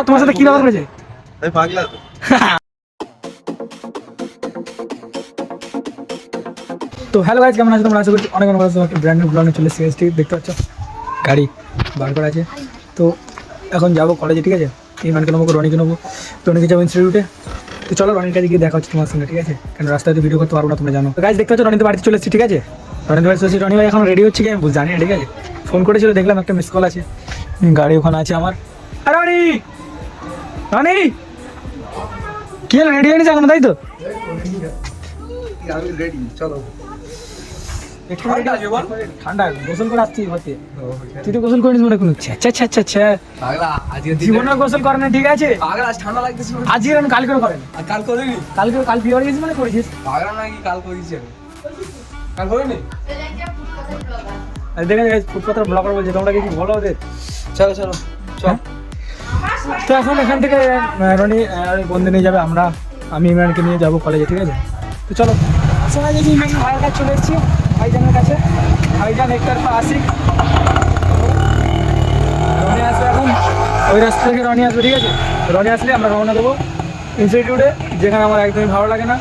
তোমার সাথে কি ব্যাপার করেছে তো হ্যালো গাইজ কেমন আছো তোমরা? আশা করছি অনেক অনেক একটা ব্র্যান্ড নিউ ব্লগে চলে সিএসটি দেখতে পাচ্ছ? গাড়ি বার করা আছে। তো এখন যাব কলেজে ঠিক আছে? ইমানকে নেব রনিকে নেব রনিকে যাব ইনস্টিটিউটে তো চলো রনির কাছে গিয়ে দেখা হচ্ছে তোমার সঙ্গে, ঠিক আছে? কেন রাস্তায় তো ভিডিও করতে পারব না, তোমরা জানো। গাছ দেখতে পাচ্ছ রনিতে বাড়িতে চলে এসেছি, ঠিক আছে? রনিতে বাড়িতে চলেছি রনি ভাই এখন রেডি হচ্ছে কি? আমি জানি না, ঠিক আছে? ফোন করেছিল, দেখলাম একটা মিস কল আছে। গাড়ি ওখানে আছে আমার। আরে রনি! রনি! কি রেডি হয়নি এখন তাই তো? চলো। ঠান্ডা ঠান্ডা গোসল করে আসছি হতে তুই তো গোসল করিস মনে কোনো। আচ্ছা আচ্ছা আচ্ছা আচ্ছা জীবনে গোসল করে না ঠিক আছে? ঠান্ডা আজকে আমি করেন। আর কাল করিনি? কালকে কাল বিয়ে গেছিস মানে করেছিস? পাগলা নাকি কাল করেছি আমি। কাল করিনি? আর দেখে ফুটপাতের ব্লগার বলছে তোমরা কিছু বলো ওদের। চলো চলো চল। তো এখন এখান থেকে রনি বন্ধু নিয়ে যাবে আমরা। আমি ইমরানকে নিয়ে যাব কলেজে ঠিক আছে? তো চলো। দেখি ইমরান ভাইয়ের কাছে চলে এসেছি ভাইজানের কাছে। ভাইজান একতরফা আসিক রনি আসবে এখন। ওই রাস্তা থেকে রনি আসবে ঠিক আছে? রনি আসলে আমরা রওনা দেবো ইনস্টিটিউটে যেখানে আমার একদমই ভালো লাগে না।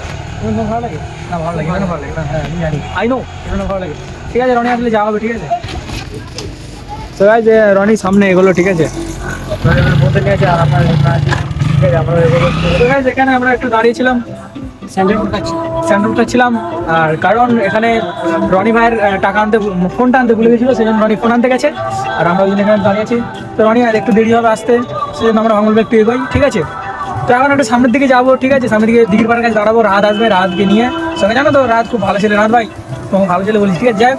ভালো লাগে? না ভালো লাগে ভালো লাগে না? হ্যাঁ আমি জানি। আই নো এখানে ভালো লাগে? ঠিক আছে রনি আসলে যাওয়া হবে ঠিক আছে? তো গাইজ রনি সামনে এগুলো ঠিক আছে? বলতে নিয়ে আছে আর আছি। ঠিক আছে আমরা এগোবো তো এখানে আমরা একটু দাঁড়িয়েছিলাম স্যান্ডউড ছিলাম আর কারণ এখানে রনি ভাইয়ের টাকা আনতে ফোনটা আনতে ভুলে গেছিল সেজন্য রনি ফোন আনতে গেছে আর আমরা ওই জন্য এখানে দাঁড়িয়েছি তো রনি আর একটু দেরি হবে আসতে সেজন্য আমরা মঙ্গলবার একটু এগোই ঠিক আছে? তো এখন একটু সামনের দিকে যাব ঠিক আছে? সামনের দিকে দিঘির পাড়ের কাছে দাঁড়াবো রাত আসবে রাতকে নিয়ে। সঙ্গে জানো তো রাত খুব ভালো ছেলে রাত ভাই। তোমাকে ভালো ছেলে বলিস ঠিক আছে? যাই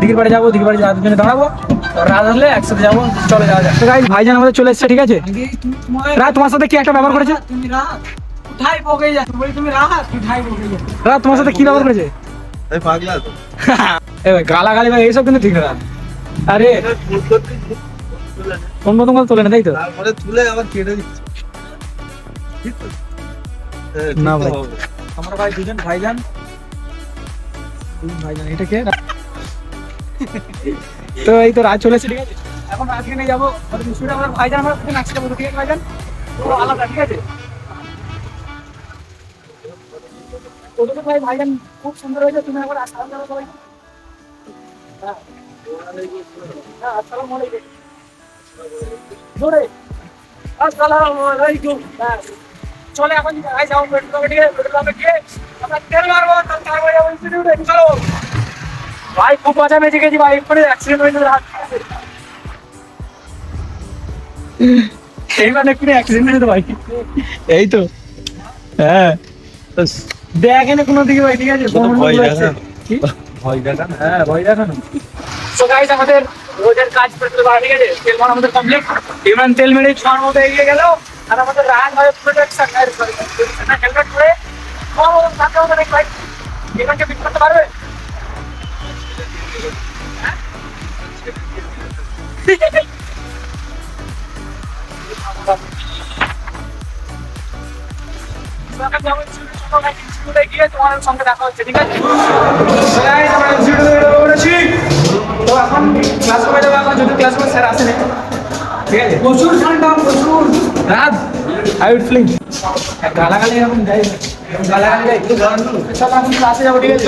দিঘির পাড়ে যাব দিঘির পাড়ে রাতের জন্য দাঁড়াবো। রাত আসলে একসাথে যাব চলে যাওয়া যায় তো ভাইজান আমাদের চলে এসেছে ঠিক আছে? রাত তোমার সাথে কি একটা ব্যবহার করেছে? তুমি রাত। বলি তুমি রাত রাত তোমার সাথে কি ব্যবহার করেছে? পাগলা তো। এ ভাই গালাগালি ভাই এইসব কিন্তু ঠিক না আরে অন্য তোমার তোলে না তাই তো? তারপরে তুলে আবার কেটে দিচ্ছে। না ভাই। আমরা ভাই দুজন ভাইজান। ভাইজান এটা কে? তো এই তো রাত চলেছে ঠিক আছে? এখন রাতকে নিয়ে যাব। আমরা ভাইজান আমরা যাব ঠিক আছে ভাইজান? আলাদা ঠিক আছে? তো ভাই? ভাইজান খুব সুন্দর হয়েছে। তুমি একবার আসসালাম জানাও সবাই। হ্যাঁ। হ্যাঁ হ্যাঁ। এখন তারপরে চলো। ভাই, খুব মজা বেঁচে গেছি ভাই। এক্ষুনি অ্যাক্সিডেন্ট রাত এইবার এক্ষুনি অ্যাক্সিডেন্ট ভাই। এই তো। হ্যাঁ। দেখ কোনো দিকে ভাই ঠিক আছে? ভয় দেখান। হ্যাঁ ভয় দেখানো। তো গাইস আমাদের রোজের কাজ পেট্রোল পাওয়া ঠিক আছে? তেল মারা আমাদের কমপ্লিট ইমরান তেল মেরে ছোঁয়ার মতো এগিয়ে গেল। আর আমাদের রান হয় প্রোটেকশন হেলমেট পরে। কম সাথে আমাদের ভাই। ইমরানকে পিক করতে পারবে? তোমার সঙ্গে দেখা হচ্ছে ঠিক আছে? তো এখন ক্লাস করে যাব এখন যদি ক্লাস করে স্যার আসেনি। ঠিক আছে? প্রচুর ঠান্ডা প্রচুর। রাত আই উড ফিলিং গালাগালি এরকম যাই গালাগালি যাই চল এখন ক্লাসে যাব ঠিক আছে?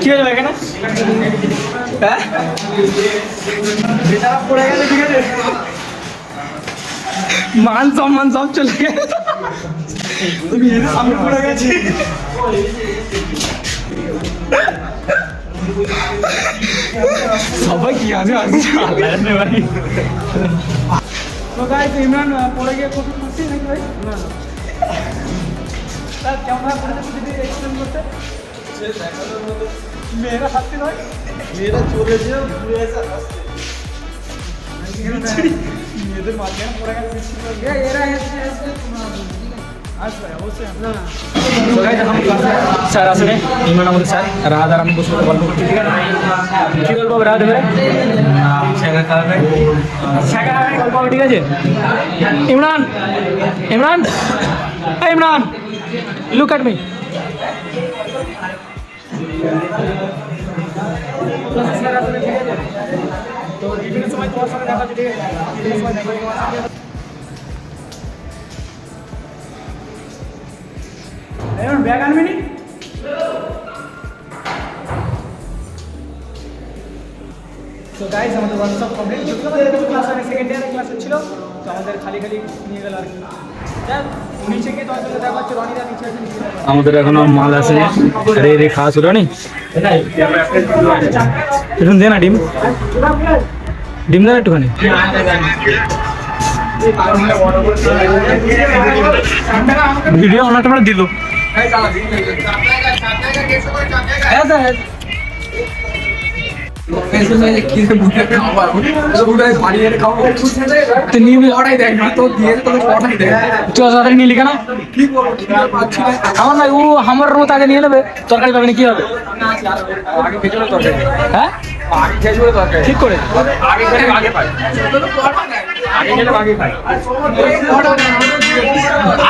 কি হলো এখানে? হ্যাঁ? মান সম্মান সব চলে গেছে। আমি পড়ে গেছি। সবাই কি আছে? ভাই। তো গাইস ইমরান পড়ে গিয়ে খুশি নাকি ভাই? না স্যার কেমন ভাবে পড়েছে যদি এক্সপ্লেন করতে মেয়েরা হাসতে নয়? মেয়েরা চলে যেও ঘুরে এসে মাঝখানে পড়ে পড়বে। এরা ক্লাসে স্যার আসলে ইমরান আমাদের স্যার। আর আমি বসে গল্প করছি ঠিক আছে? কি গল্প হবে শাখা খাওয়াবে গল্প হবে ঠিক আছে? Imran Imran Imran. Look at me. তো ব্যাগ তো গাইজ আমাদের workshop complete class second class তো আমাদের খালি খালি নিয়ে গেল আর কি। আমাদের এখনও মাল আছে। রে রে খাওয়া শুরু নি? এখন দে না ডিম। ডিম দেন একটুখানি। ভিডিও অনেকটা করে দিল হ্যাঁ স্যার নিলি কেন? আমার না ও আমার রুম তাকে নিয়ে নেবে। তরকারি পাবে না কি হবে? হ্যাঁ? ঠিক করে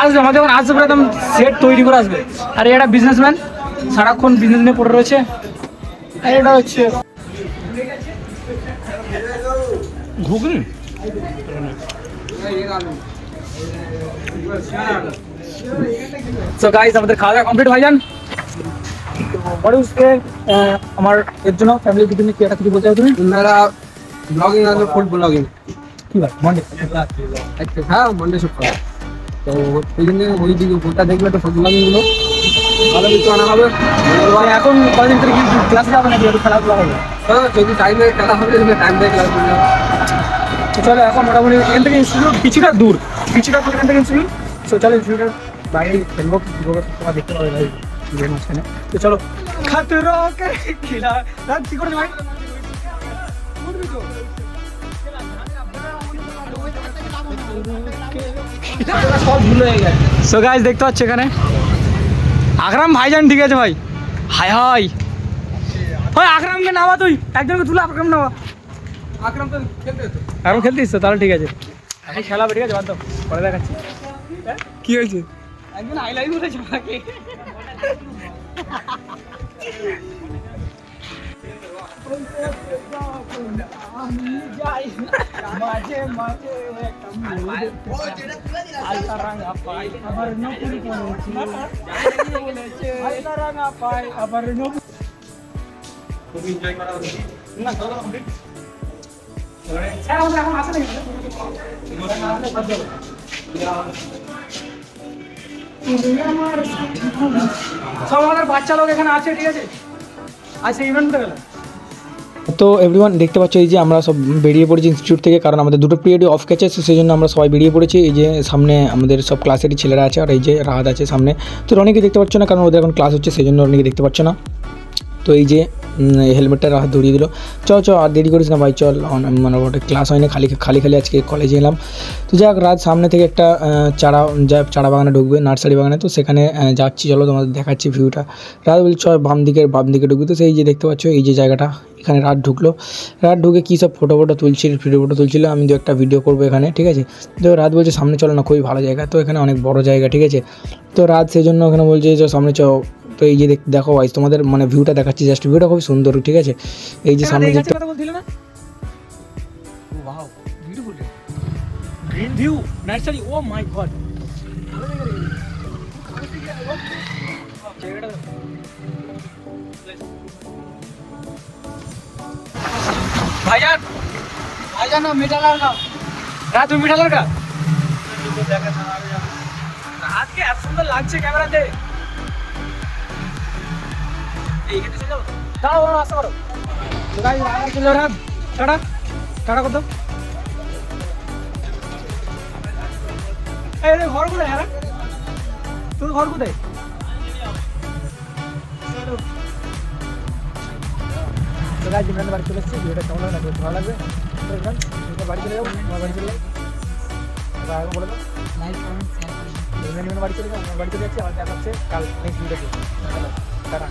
আসবে আমাদের যখন আসবে একদম সেট তৈরি করে আসবে। আর এটা বিজনেসম্যান সারাক্ষণ বিজনেস নিয়ে পড়ে রয়েছে? আর এটা হচ্ছে ঘুগনি সো গাইস আমাদের খাওয়া দাওয়া কমপ্লিট ভাইজান বড় উসকে আমার এর জন্য ফ্যামিলি কিছু নিয়ে কি একটা কিছু বলতে চাও তুমি मेरा ब्लॉगिंग है फूड ब्लॉगिंग কি বার মন্ডে হ্যাঁ মন্ডে শুক্রবার তো ওই জন্য ওই দিকে ওটা দেখলে তো ফুড ব্লগিংগুলো ভালো কিছু আনা হবে এখন কদিন থেকে কি ক্লাস যাবে নাকি একটু খেলাধুলা হবে তো যদি টাইমে টাইম চলো, এখন মোটামুটি এখান থেকে ইনস্টিটিউট কিছুটা দূর কিছুটা দূর এখান থেকে ইনস্টিটিউট তো চলো ইনস্টিটিউটের বাইরে খেলব তোমরা দেখতে পাবে ভাই মাঝখানে। তো চলো কে করে ভাই হয়ে সো দেখতে পাচ্ছ এখানে? আকরাম, ভাইজান, ঠিক আছে ভাই? Hi hi. ওই আকরামকে নামা তুই। একজনকে তুলে আকরাম নামা। আকরাম তো খেলতে আকরাম খেলতিস তো? তাহলে ঠিক আছে। এখন খেলাবে ঠিক আছে বাদ দাও। পরে দেখাচ্ছি। কি হয়েছে? একজন আই লাইভ বলেছে আমাকে। মাঝে মাঝে আবার করেছি বলেছে আলতা রাঙা পাই আবার নতুন না দাদা কমপ্লিট স্যার আমাদের এখন আসে নাকি সব আমাদের বাচ্চা লোক এখানে আছে ঠিক আছে? আচ্ছা ইভেন্ট গেল। তো এভরিওয়ান দেখতে পাচ্ছ এই যে আমরা সব বেরিয়ে পড়েছি ইনস্টিটিউট থেকে কারণ আমাদের দুটো পিরিয়ডই অফ গেছে তো সেই জন্য আমরা সবাই বেরিয়ে পড়েছি। এই যে সামনে আমাদের সব ক্লাসেরই ছেলেরা আছে আর এই যে রাহাত আছে সামনে। তো রনিকে দেখতে পাচ্ছ না কারণ ওদের এখন ক্লাস হচ্ছে সেই জন্য রনিকে দেখতে পাচ্ছ না। তো এই যে হেলমেটটা ধরিয়ে দিল। চ চ আর দেরি করিস না ভাই, চল মানে ওটা ক্লাস হয়নি, খালি খালি খালি আজকে কলেজে এলাম। তো যাক, রাত সামনে থেকে একটা চারা, যা, চারা বাগানে ঢুকবে, নার্সারি বাগানে। তো সেখানে যাচ্ছি, চলো তোমাদের দেখাচ্ছি ভিউটা রাত বলছি চ বাম দিকের বাম দিকে ঢুকবে। তো সেই যে দেখতে পাচ্ছ, এই যে জায়গাটা এখানে রাত ঢুকলো। রাত ঢুকে কী সব ফটো ফটো তুলছিল ভিডিও ফটো তুলছিল আমি দু একটা ভিডিও করব এখানে ঠিক আছে? তো রাত বলছে সামনে চলো না খুবই ভালো জায়গা। তো এখানে অনেক বড় জায়গা ঠিক আছে? তো রাত সেই জন্য ওখানে বলছে যে সামনে চ তো এই যে দেখ- দেখো ভাই তোমাদের মানে ভিউটা দেখাচ্ছি জাস্ট ভিউটা খুব সুন্দর ঠিক আছে? এই যে সামনে দেখতে green view oh my god ভাইজান। ভাইজান না মিঠা লড়কা। রাত তুমি মিঠা লড়কা? আজকে এত সুন্দর লাগছে ক্যামেরাতে। এই গেটে চলে যাব দাঁড়াও দাঁড়াও আসতে পারো তো গাইস চলে যাও। টাটা টাটা কত এই ঘর কোথায় হ্যাঁ? তোর ঘর কোথায়? তো গাইস বাড়ি চলে এসেছি ভিডিওটা কেমন লাগবে ভালো লাগবে। তো বাড়ি চলে যাব আমার বাড়ি চলে যাব। আগে বলে দাও। কমেন্ট শেয়ার বাড়ি চলে যাব আমার বাড়ি চলে যাচ্ছি আমার দেখা হচ্ছে কাল নেক্সট ভিডিওতে টাটা।